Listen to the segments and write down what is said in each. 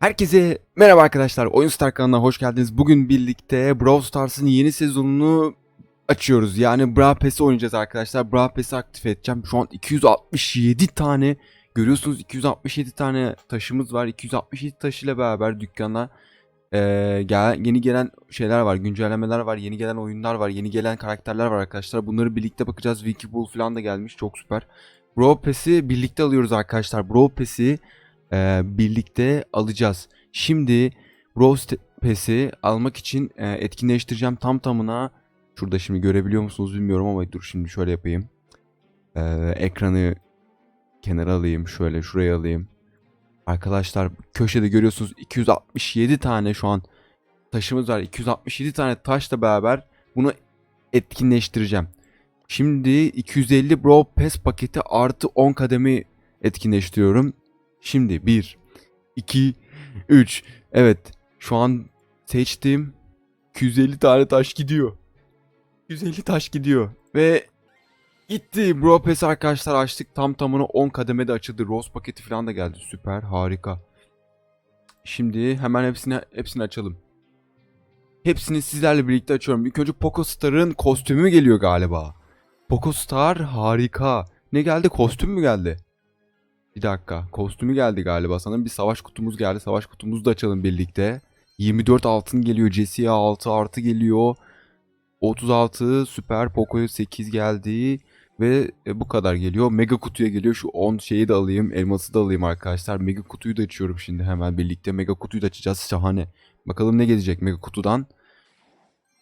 Herkese merhaba arkadaşlar. Oyun Star kanalına hoş geldiniz. Bugün birlikte Brawl Stars'ın yeni sezonunu açıyoruz. Yani Brawl Pass'i oynayacağız arkadaşlar. Brawl Pass'i aktif edeceğim. Şu an 267 tane görüyorsunuz 267 tane taşımız var. 267 taş ile beraber dükkana eee, gel, yeni gelen şeyler var. Güncellemeler var. Yeni gelen oyunlar var. Yeni gelen karakterler var arkadaşlar. Bunları birlikte bakacağız. Wiki Bull falan da gelmiş. Çok süper. Brawl Pass'i birlikte alıyoruz arkadaşlar. Brawl Pass'i e, birlikte alacağız. Şimdi Brawl Pass'i almak için e, etkinleştireceğim tam tamına. Şurada şimdi görebiliyor musunuz bilmiyorum ama dur şimdi şöyle yapayım. E, ekranı kenara alayım. Şöyle şuraya alayım. Arkadaşlar köşede görüyorsunuz 267 tane şu an taşımız var. 267 tane taşla beraber bunu etkinleştireceğim. Şimdi 250 Brawl Pass paketi artı 10 kademi etkinleştiriyorum. Şimdi 1, 2, 3. Evet şu an seçtim. 250 tane taş gidiyor. 250 taş gidiyor. Ve gitti. Bro Pass arkadaşlar açtık. Tam tamına 10 kademede açıldı. Rose paketi falan da geldi. Süper harika. Şimdi hemen hepsini hepsini açalım. Hepsini sizlerle birlikte açıyorum. İlk önce Poco Star'ın kostümü geliyor galiba. Poco Star harika. Ne geldi? Kostüm mü geldi? Bir dakika. Kostümü geldi galiba. Sanırım bir savaş kutumuz geldi. Savaş kutumuzu da açalım birlikte. 24 altın geliyor. Jesse'ye 6 artı geliyor. 36 süper. Poco'ya 8 geldi. Ve e, bu kadar geliyor. Mega kutuya geliyor. Şu 10 şeyi de alayım. Elması da alayım arkadaşlar. Mega kutuyu da açıyorum şimdi hemen birlikte. Mega kutuyu da açacağız. Şahane. Bakalım ne gelecek mega kutudan.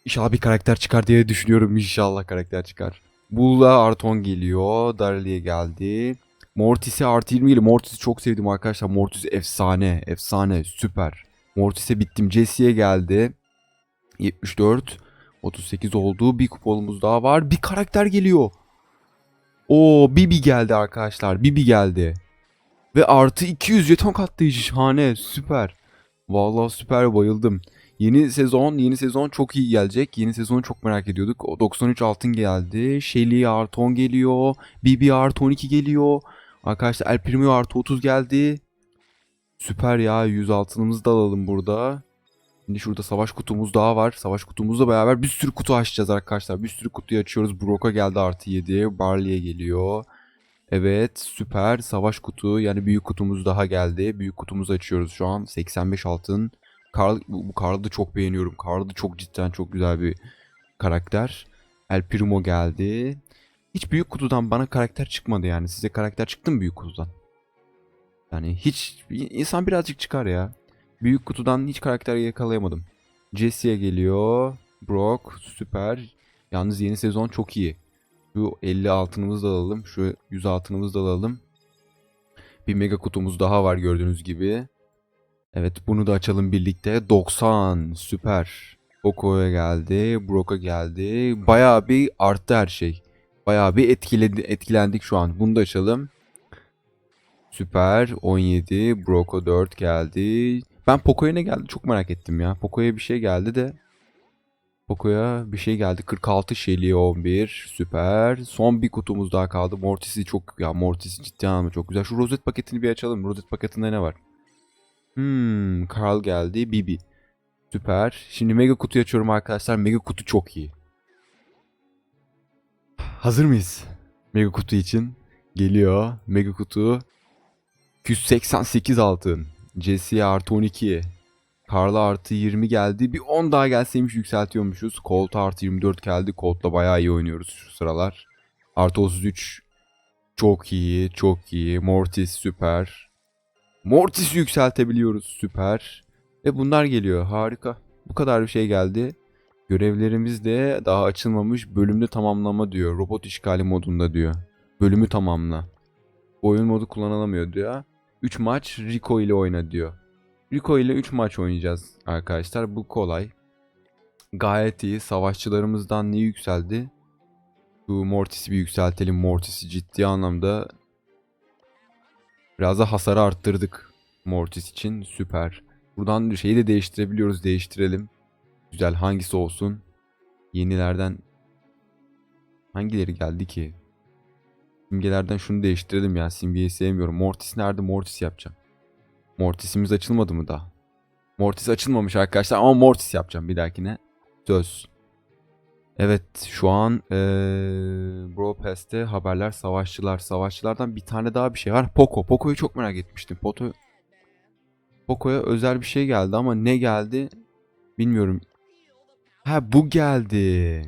İnşallah bir karakter çıkar diye düşünüyorum. İnşallah karakter çıkar. Bull'la Arton geliyor. Darli'ye geldi. Mortis'e artı 20 geliyor. Mortis'i çok sevdim arkadaşlar. Mortis efsane. Efsane. Süper. Mortis'e bittim. Jesse'ye geldi. 74. 38 oldu. Bir kupolumuz daha var. Bir karakter geliyor. Oo Bibi geldi arkadaşlar. Bibi geldi. Ve artı 200 jeton katlayıcı. Şahane. Süper. Vallahi süper bayıldım. Yeni sezon, yeni sezon çok iyi gelecek. Yeni sezonu çok merak ediyorduk. O 93 altın geldi. Shelly artı 10 geliyor. Bibi artı 12 geliyor. Arkadaşlar El Primo artı 30 geldi. Süper ya 100 altınımızı da alalım burada. Şimdi şurada savaş kutumuz daha var. Savaş kutumuzla beraber bir sürü kutu açacağız arkadaşlar. Bir sürü kutuyu açıyoruz. Brock'a geldi artı 7. Barley'e geliyor. Evet süper savaş kutu yani büyük kutumuz daha geldi. Büyük kutumuzu açıyoruz şu an. 85 altın. Karl, bu Karl'ı da çok beğeniyorum. Karl da çok cidden çok güzel bir karakter. El Primo geldi. Hiç büyük kutudan bana karakter çıkmadı yani. Size karakter çıktı mı büyük kutudan? Yani hiç insan birazcık çıkar ya. Büyük kutudan hiç karakter yakalayamadım. Jesse'ye geliyor. Brock süper. Yalnız yeni sezon çok iyi. Şu 50 altınımızı da alalım. Şu 100 altınımızı da alalım. Bir mega kutumuz daha var gördüğünüz gibi. Evet bunu da açalım birlikte. 90 süper. Poco'ya geldi. Brock'a geldi. Bayağı bir arttı her şey. Bayağı bir etkiledi, etkilendik şu an. Bunu da açalım. Süper. 17. Brock'a 4 geldi. Ben Poco'ya ne geldi çok merak ettim ya. Poco'ya bir şey geldi de. Poco'ya bir şey geldi. 46 Shelly 11. Süper. Son bir kutumuz daha kaldı. Mortis'i çok ya Mortis'i ciddi anlamda çok güzel. Şu rozet paketini bir açalım. Rozet paketinde ne var? Hmm, Carl geldi. Bibi. Süper. Şimdi mega kutuyu açıyorum arkadaşlar. Mega kutu çok iyi. Hazır mıyız? Mega kutu için. Geliyor. Mega kutu. 288 altın. Jesse'ye artı 12. Carl'a artı 20 geldi. Bir 10 daha gelseymiş yükseltiyormuşuz. Colt'a artı 24 geldi. Colt'la bayağı iyi oynuyoruz şu sıralar. Artı 33. Çok iyi. Çok iyi. Mortis süper. Mortis'i yükseltebiliyoruz. Süper. Ve bunlar geliyor. Harika. Bu kadar bir şey geldi. Görevlerimiz de daha açılmamış. Bölümde tamamlama diyor. Robot işgali modunda diyor. Bölümü tamamla. Oyun modu kullanılamıyor diyor. 3 maç Rico ile oyna diyor. Rico ile 3 maç oynayacağız arkadaşlar. Bu kolay. Gayet iyi. Savaşçılarımızdan ne yükseldi? Bu Mortis'i bir yükseltelim. Mortis'i ciddi anlamda biraz da hasarı arttırdık. Mortis için süper. Buradan şeyi de değiştirebiliyoruz. Değiştirelim. Güzel hangisi olsun? Yenilerden hangileri geldi ki? Simgelerden şunu değiştirdim ya. Simgeyi sevmiyorum. Mortis nerede? Mortis yapacağım. Mortis'imiz açılmadı mı da? Mortis açılmamış arkadaşlar ama Mortis yapacağım bir dahakine. Söz. Evet şu an eee Bro Pass'te haberler savaşçılar. Savaşçılardan bir tane daha bir şey var. Poco. Poco'yu çok merak etmiştim. Poco Poco'ya özel bir şey geldi ama ne geldi bilmiyorum. Ha bu geldi.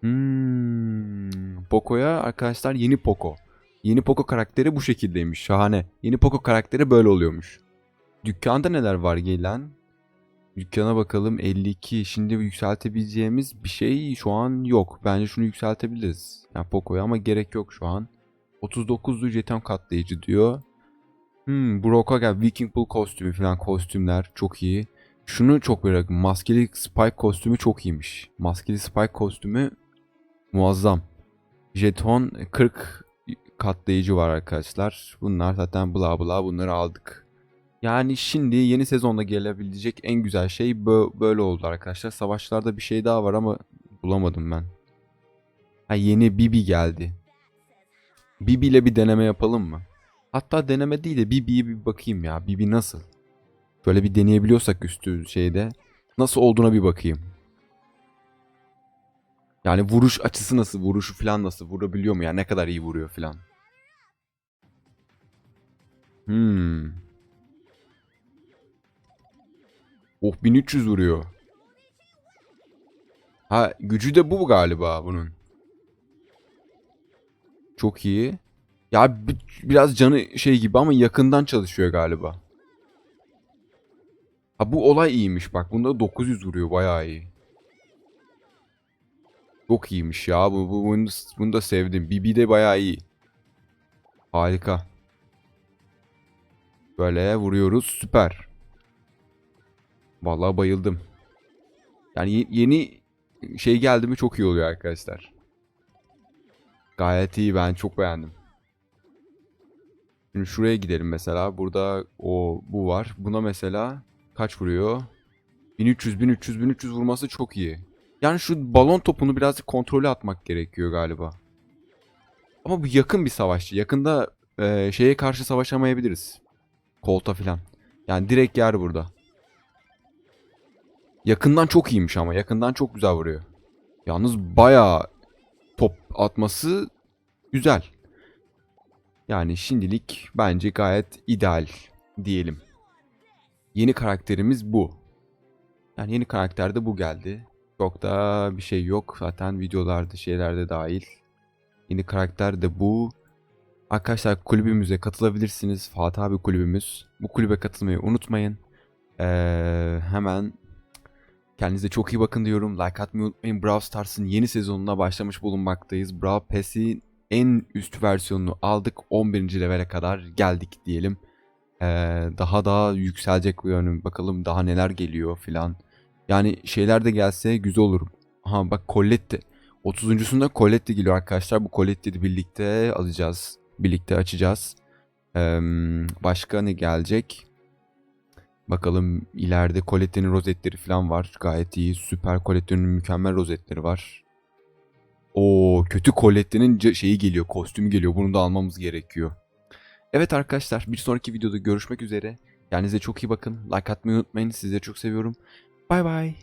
Hmm. Poco'ya arkadaşlar yeni Poco. Yeni Poco karakteri bu şekildeymiş. Şahane. Yeni Poco karakteri böyle oluyormuş. Dükkanda neler var gelen? Dükkana bakalım 52. Şimdi yükseltebileceğimiz bir şey şu an yok. Bence şunu yükseltebiliriz. Yani Poco'ya ama gerek yok şu an. 39'lu jeton katlayıcı diyor. Hmm, Brock'a gel. Viking Bull kostümü falan kostümler çok iyi. Şunu çok merak. Maskeli Spike kostümü çok iyiymiş. Maskeli Spike kostümü muazzam. Jeton 40 katlayıcı var arkadaşlar. Bunlar zaten bla bla bunları aldık. Yani şimdi yeni sezonda gelebilecek en güzel şey bö- böyle oldu arkadaşlar. Savaşlarda bir şey daha var ama bulamadım ben. Ha yeni Bibi geldi. Bibi ile bir deneme yapalım mı? Hatta deneme değil de Bibi'ye bir bakayım ya. Bibi nasıl? Böyle bir deneyebiliyorsak üstü şeyde. Nasıl olduğuna bir bakayım. Yani vuruş açısı nasıl? Vuruşu falan nasıl? Vurabiliyor mu? Yani ne kadar iyi vuruyor falan. Hmm. Oh 1300 vuruyor. Ha gücü de bu galiba bunun. Çok iyi. Ya bi- biraz canı şey gibi ama yakından çalışıyor galiba. Ha bu olay iyiymiş bak. Bunda 900 vuruyor bayağı iyi. Çok iyiymiş ya. Bu, bu bunu, bunu da sevdim. Bibi de bayağı iyi. Harika. Böyle vuruyoruz. Süper. Vallahi bayıldım. Yani ye- yeni şey geldi mi çok iyi oluyor arkadaşlar. Gayet iyi ben çok beğendim. Şimdi şuraya gidelim mesela. Burada o bu var. Buna mesela kaç vuruyor? 1300 1300 1300 vurması çok iyi. Yani şu balon topunu birazcık kontrolü atmak gerekiyor galiba. Ama bu yakın bir savaşçı. Yakında e, şeye karşı savaşamayabiliriz. Kolta filan. Yani direkt yer burada. Yakından çok iyiymiş ama. Yakından çok güzel vuruyor. Yalnız bayağı top atması güzel. Yani şimdilik bence gayet ideal diyelim. Yeni karakterimiz bu. Yani yeni karakterde bu geldi. Çok da bir şey yok. Zaten videolarda şeylerde dahil. Yeni karakter de bu. Arkadaşlar kulübümüze katılabilirsiniz. Fatih abi kulübümüz. Bu kulübe katılmayı unutmayın. Ee, hemen kendinize çok iyi bakın diyorum. Like atmayı unutmayın. Brawl Stars'ın yeni sezonuna başlamış bulunmaktayız. Brawl Pass'in en üst versiyonunu aldık. 11. levele kadar geldik diyelim. Daha daha yükselecek bu yönüm. Bakalım daha neler geliyor filan. Yani şeyler de gelse güzel olur. Aha bak Colette. 30.sunda Colette geliyor arkadaşlar. Bu Colette'leri birlikte alacağız. Birlikte açacağız. Başka ne gelecek? Bakalım ileride Colette'nin rozetleri falan var. Gayet iyi. Süper Colette'nin mükemmel rozetleri var. O kötü Colette'nin şeyi geliyor, kostümü geliyor. Bunu da almamız gerekiyor. Evet arkadaşlar, bir sonraki videoda görüşmek üzere. Kendinize çok iyi bakın. Like atmayı unutmayın. Sizleri çok seviyorum. Bay bay.